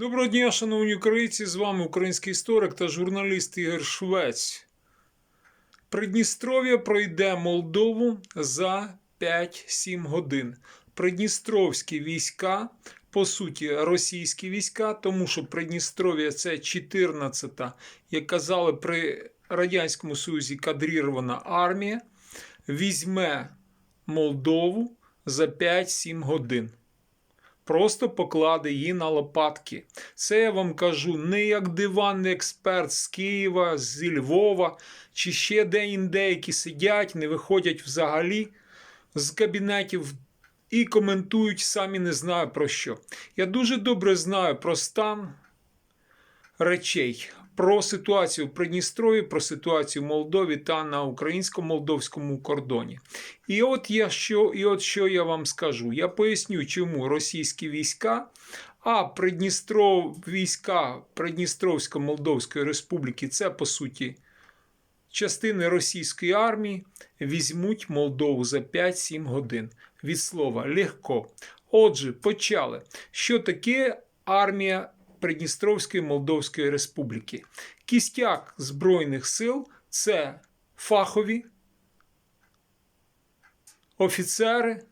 Доброго дня, шановні українці! З вами український історик та журналіст Ігор Швець. Придністров'я пройде Молдову за 5-7 годин. Придністровські війська, по суті, російські війська, тому що Придністров'я це 14-та, як казали при Радянському Союзі, кадрірована армія, візьме Молдову за 5-7 годин просто покладе її на лопатки. Це я вам кажу не як диванний експерт з Києва, зі Львова, чи ще де-інде, які сидять, не виходять взагалі з кабінетів і коментують самі не знаю про що. Я дуже добре знаю про стан речей, про ситуацію в Придністрові, про ситуацію в Молдові та на українсько-молдовському кордоні. І от я що, і от що я вам скажу. Я поясню, чому російські війська, а Придністров, війська Придністровсько-Молдовської Республіки це по суті частини російської армії візьмуть Молдову за 5-7 годин. Від слова легко. Отже, почали. Що таке армія Придністровської Молдовської Республіки? Кістяк Збройних сил це фахові офіцери,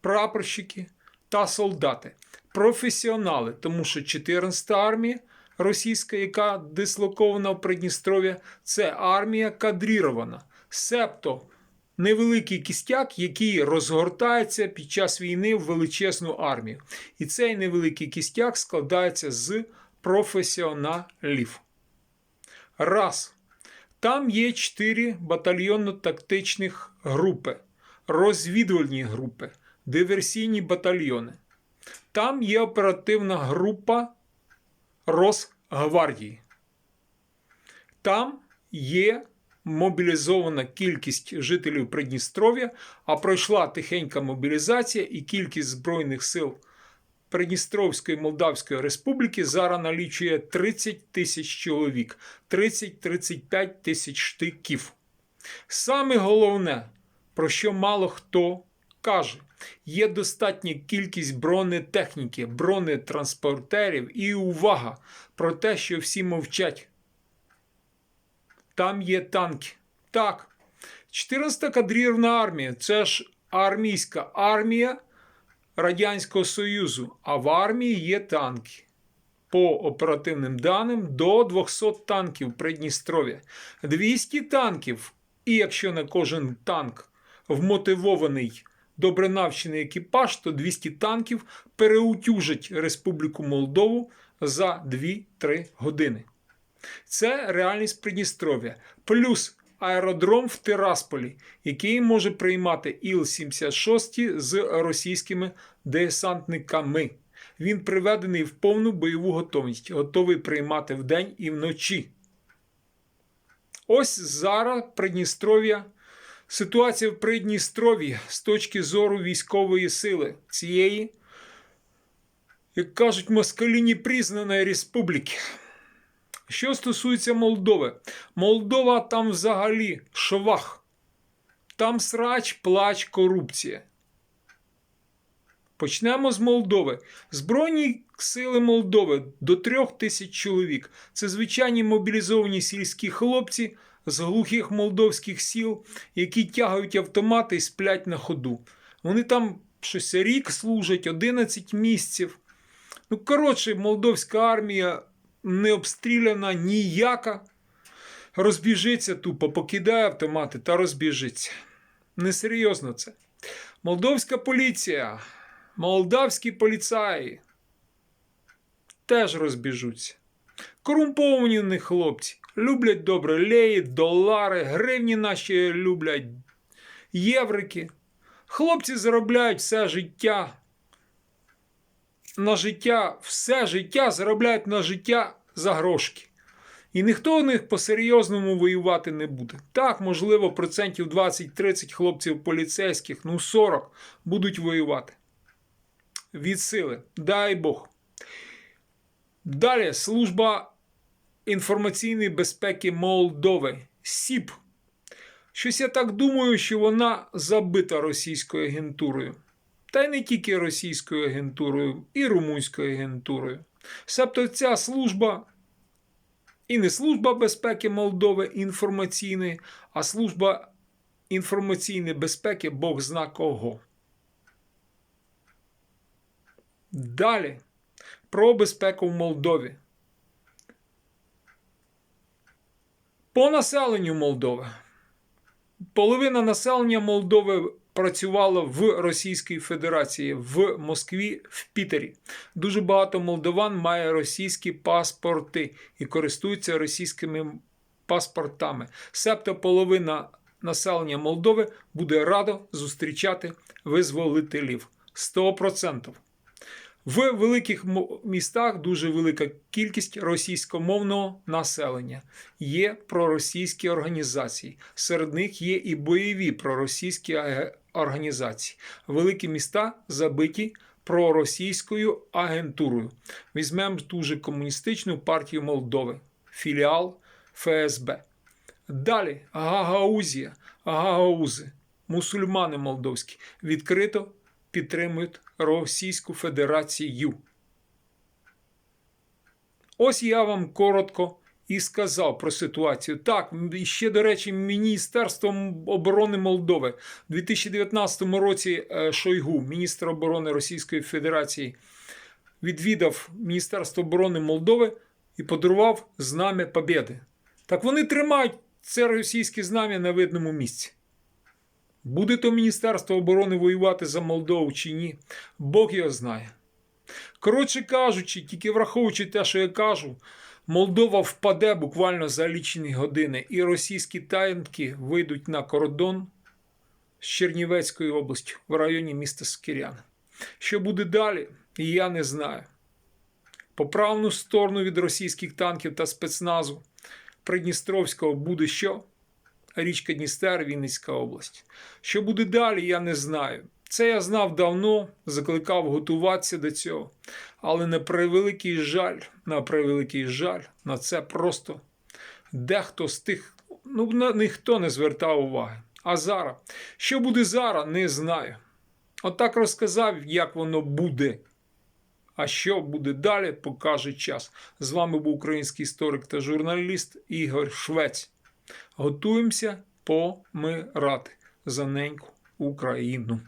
прапорщики та солдати. Професіонали, тому що 14-та армія російська, яка дислокована в Придністров'я, це армія кадрірована. Себто невеликий кістяк, який розгортається під час війни в величезну армію. І цей невеликий кістяк складається з професіоналів. Раз. Там є чотири батальйонно-тактичних групи, розвідувальні групи, диверсійні батальйони. Там є оперативна група Росгвардії. Там є мобілізована кількість жителів Придністров'я, а пройшла тихенька мобілізація і кількість Збройних сил Придністровської Молдавської Республіки зараз налічує 30 тисяч чоловік, 30-35 тисяч штиків. Саме головне, про що мало хто каже, є достатня кількість бронетехніки, бронетранспортерів і увага про те, що всі мовчать. Там є танки. Так, 14-та кадрівна армія це ж армійська армія Радянського Союзу, а в армії є танки. По оперативним даним до 200 танків Придністров'я. 200 танків, і якщо на кожен танк вмотивований добре навчений екіпаж, то 200 танків переутюжать Республіку Молдову за 2-3 години. Це реальність Придністров'я. Плюс аеродром в Тирасполі, який може приймати Іл-76 з російськими десантниками. Він приведений в повну бойову готовність, готовий приймати вдень і вночі. Ось зараз Придністров'я. Ситуація в Придністров'ї з точки зору військової сили цієї, як кажуть, москаліні признаної республіки. Що стосується Молдови, Молдова там взагалі шовах. Там срач, плач, корупція. Почнемо з Молдови. Збройні сили Молдови до трьох тисяч чоловік. Це звичайні мобілізовані сільські хлопці з глухих молдовських сіл, які тягають автомати і сплять на ходу. Вони там щось рік служать, 11 місяців. Ну, коротше, молдовська армія не обстріляна ніяка. Розбіжиться тупо, покидає автомати та розбіжиться. Несерйозно це. Молдовська поліція, молдавські поліцаї теж розбіжуться. Корумповані в них хлопці. Люблять добре леї, долари, гривні наші люблять, єврики. Хлопці заробляють все життя. На життя, все життя заробляють на життя за грошки. І ніхто у них по-серйозному воювати не буде. Так, можливо, процентів 20-30 хлопців поліцейських, ну 40 будуть воювати. Від сили. Дай Бог. Далі служба інформаційної безпеки Молдови. СІП. Щось я так думаю, що вона забита російською агентурою. Та й не тільки російською агентурою, і румунською агентурою. Себто ця служба і не служба безпеки Молдови інформаційної, а служба інформаційної безпеки Бог зна кого. Далі про безпеку в Молдові. По населенню Молдови. Половина населення Молдови працювала в Російській Федерації в Москві, в Пітері. Дуже багато молдован має російські паспорти і користуються російськими паспортами. Себто половина населення Молдови буде радо зустрічати визволителів 100%. В великих містах дуже велика кількість російськомовного населення. Є проросійські організації. Серед них є і бойові проросійські організації. Великі міста забиті проросійською агентурою. Візьмемо ту же комуністичну партію Молдови, філіал ФСБ. Далі Гагаузія, Гагаузи, мусульмани молдовські відкрито підтримують Російську Федерацію. Ось я вам коротко і сказав про ситуацію. Так, ще, до речі, Міністерством оборони Молдови у 2019 році е, Шойгу, міністр оборони Російської Федерації, відвідав Міністерство оборони Молдови і подарував знам'я Побєди. Так вони тримають це російське знам'я на видному місці. Буде то Міністерство оборони воювати за Молдову чи ні, Бог його знає. Коротше кажучи, тільки враховуючи те, що я кажу, Молдова впаде буквально за лічені години, і російські танки вийдуть на кордон з Чернівецькою областю в районі міста Скірян. Що буде далі, я не знаю. По правну сторону від російських танків та спецназу Придністровського буде що? Річка Дністер, Вінницька область. Що буде далі, я не знаю. Це я знав давно, закликав готуватися до цього. Але на превеликий жаль, на превеликий жаль, на це просто дехто з тих, ну на ніхто не звертав уваги. А зараз, що буде зараз, не знаю. Отак розказав, як воно буде. А що буде далі, покаже час. З вами був український історик та журналіст Ігор Швець. Готуємося помирати за неньку Україну.